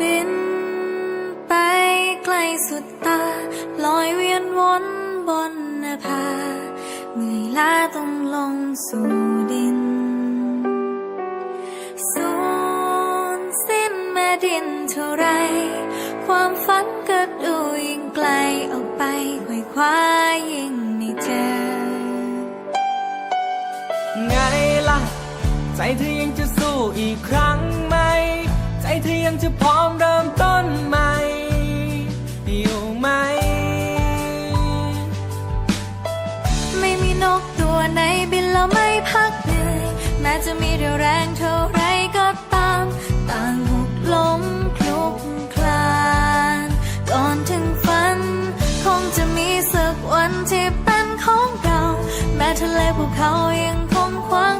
บินไปไกลสุดตา ลอยเวียนวนบนนภาเมื่อยล้าต้องลงสู่ดิน สูญสิ้นแม่ดินเท่าไร ความฝันก็ดูยิ่งไกลออกไปไขว่คว้ายิ่ง ใจเธอยังจะสู้อีกครั้งไหม ใจเธอยังจะพร้อมเริ่มต้นใหม่ อยู่ไหม ไม่มีนกตัวไหนบินแล้วไม่พักเหนื่อย แม้จะมีเรี่ยวแรงเท่าไรก็ตาม ต่างหกล้มคลุกคลาน ก่อนถึงฝัน คงจะมีสักวันที่เป็นของเรา แม้ทะเลภูเขายังคงขวาง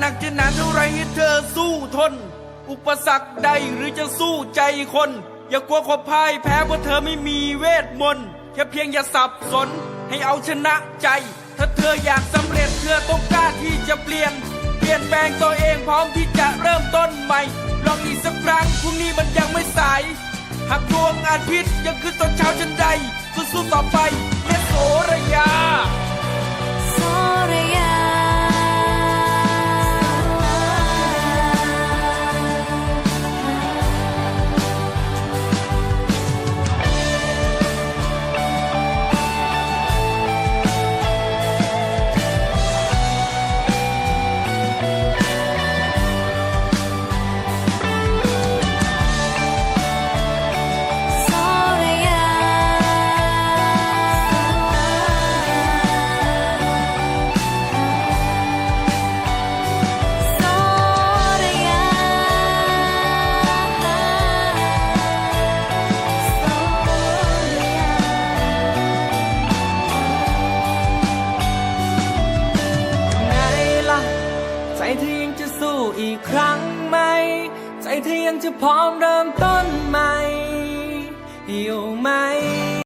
หนักจะหนาเท่าไรให้เธอสู้ทน อุปสรรคใดหรือจะสู้ใจคน อย่ากลัวความพ่ายแพ้เพราะเธอไม่มีเวทมนต์แค่เพียงอย่าสับสน ให้เอาชนะใจ ถ้าเธออยากสำเร็จเธอต้องกล้าที่จะเปลี่ยน เปลี่ยนแปลงตัวเองพร้อมที่จะเริ่มต้นใหม่ ลองอีกสักครั้งพรุ่งนี้มันยังไม่สาย หากดวงอาทิตย์ยังขึ้นตอนเช้าฉันใดสู้ๆต่อไปและโสระยา ใจเธอยังจะพร้อมเริ่มต้นใหม่อยู่ไหม